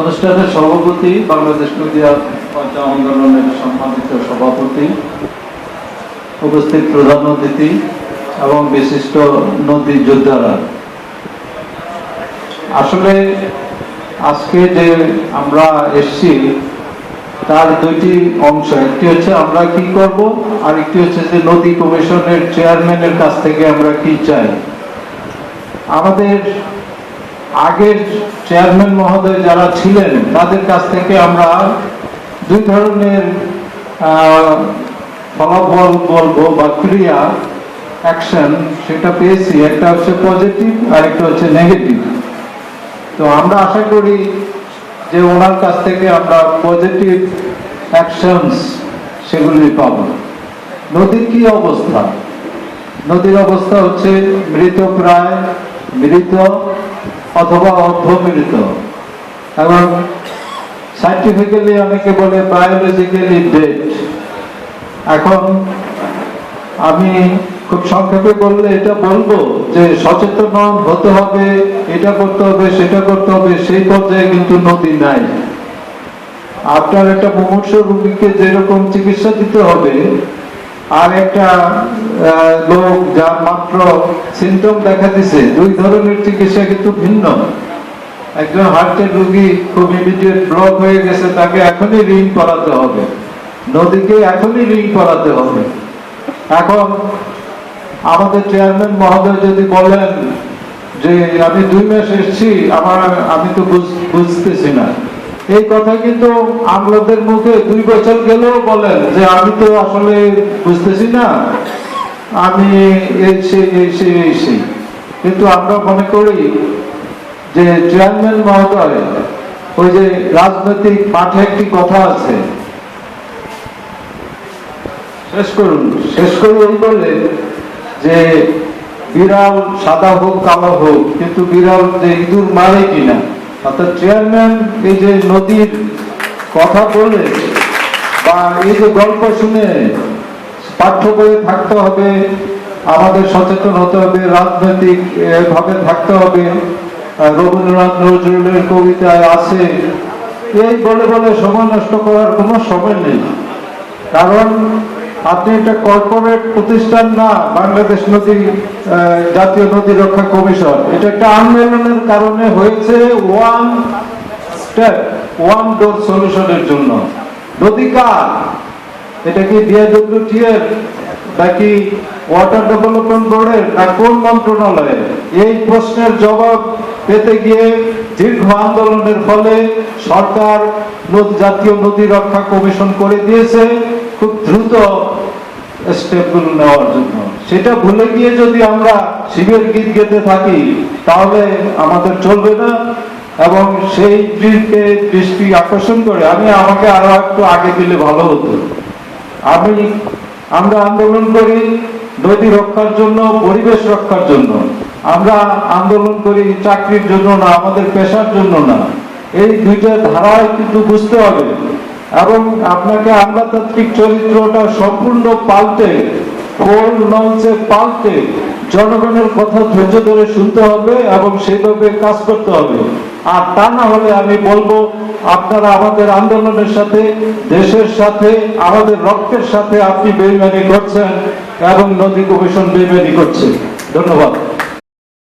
অনুষ্ঠানের সভাপতি, বাংলাদেশ পঞ্চায়েত আন্দোলনের সম্মানিত সভাপতি, উপস্থিত প্রধান অতিথি এবং বিশিষ্ট নদী যোদ্ধারা। আসলে আজকে যে আমরা এসছি, তার দুইটি অংশ, একটি হচ্ছে আমরা কি করব, আর একটি হচ্ছে যে নদী কমিশনের চেয়ারম্যানের কাছ থেকে আমরা কি চাই। আমাদের আগের চেয়ারম্যান মহোদয় যারা ছিলেন, তাদের কাছ থেকে আমরা দুই ধরনের ফলাফল বলব বা ক্রিয়া অ্যাকশন সেটা পেয়েছি। একটা হচ্ছে পজিটিভ আর একটা হচ্ছে নেগেটিভ তো আমরা আশা করি যে ওনার কাছ থেকে আমরা পজিটিভ অ্যাকশনস সেগুলি পাব। নদীর কি অবস্থা? নদীর অবস্থা হচ্ছে মৃত প্রায়, মৃত অথবা অর্ধমৃত এবং সাইন্টিফিক্যালি অনেকে বলে বায়োলজিক্যালি ডেড এখন আমি খুব সংক্ষেপে বললে এটা বলব যে সচেতন হতে হবে, এটা করতে হবে, সেটা করতে হবে, সেই পর্যায়ে কিন্তু নদী নাই। আপনার একটা মুমূর্ষ রোগীকে যেরকম চিকিৎসা দিতে হবে আর একটা লোক যার মাত্র সিমটম দেখা দিছে দুই ধরনের চিকিৎসা কিন্তু ভিন্ন। একজন হার্টের রোগী খুব ইমিডিয়েট ব্লক হয়ে গেছে, তাকে এখনই রিং করাতে হবে। নদীকে এখনই রিং করাতে হবে। এখন আমাদের চেয়ারম্যান মহোদয় যদি বলেন যে, আমি দুই মাস এসেছি, আমার, আমি তো বুঝ- বুঝতেছি না। এই কথা কিন্তু আমলাদের মুখে দুই বছর গেলেও বলেন যে আমি তো আসলে বুঝতেছি না। আমি এই কিন্তু আমরা মনে করি যে চেয়ারম্যান মহোদয়, ওই যে রাজনৈতিক মাঠে একটি কথা আছে। শেষ করুন, শেষ করে এই বলে যে বিড়াল সাদা হোক, কালো হোক, কিন্তু বিড়াল যে ইঁদুর মারে কিনা? অর্থাৎ চেয়ারম্যান, এই যে নদীর কথা বলে বা এই যে গল্প শুনে পাঠ্য বইয়ে থাকতে হবে, আমাদের সচেতন হতে হবে, রাজনৈতিক ভাবে থাকতে হবে রবীন্দ্রনাথ নজরুলের কবিতায় আছে, এই বলে বলে সময় নষ্ট করার কোনো সময় নেই। কারণ আপনি একটা কর্পোরেট প্রতিষ্ঠান না, বাংলাদেশ নদী জাতীয় নদী রক্ষা কমিশন। এটা একটা আন্দোলনের কারণে হয়েছে ওয়ান স্টেপ ওয়ান ডোর সলিউশনের জন্য। নদী কার এটা কি ডিআইডব্লিউটি এর নাকি ওয়াটার ডেভেলপমেন্ট বোর্ডের না কোন মন্ত্রণালয়ের? এই প্রশ্নের জবাব পেতে গিয়ে দীর্ঘ আন্দোলনের ফলে সরকার জাতীয় নদী রক্ষা কমিশন করে দিয়েছে। খুব দ্রুত স্টেপগুলো নেওয়ার জন্য। সেটা ভুলে গিয়ে যদি আমরা শিবের গীত গেতে থাকি, তাহলে আমাদের চলবে না। এবং সেই দিকে দৃষ্টি আকর্ষণ করে আমি আমাকে আরও একটু আগে দিলে ভালো হতো। আমি আমরা আন্দোলন করি নদী রক্ষার জন্য, পরিবেশ রক্ষার জন্য। আমরা আন্দোলন করি চাকরির জন্য না, আমাদের পেশার জন্য না। এই দুইটা ধারায় কিন্তু বুঝতে হবে এবং আপনাকে আমলাতান্ত্রিক চরিত্রটা সম্পূর্ণ পাল্টে ফোন লঞ্চে পাল্টে জনগণের কথা ধৈর্য ধরে শুনতে হবে এবং সেইভাবে কাজ করতে হবে। আর তা না হলে আমি বলব, আপনারা আমাদের আন্দোলনের সাথে, দেশের সাথে, আমাদের রক্তের সাথে আপনি বেইমানি করছেন এবং নদী কমিশন বেইমানি করছে ধন্যবাদ।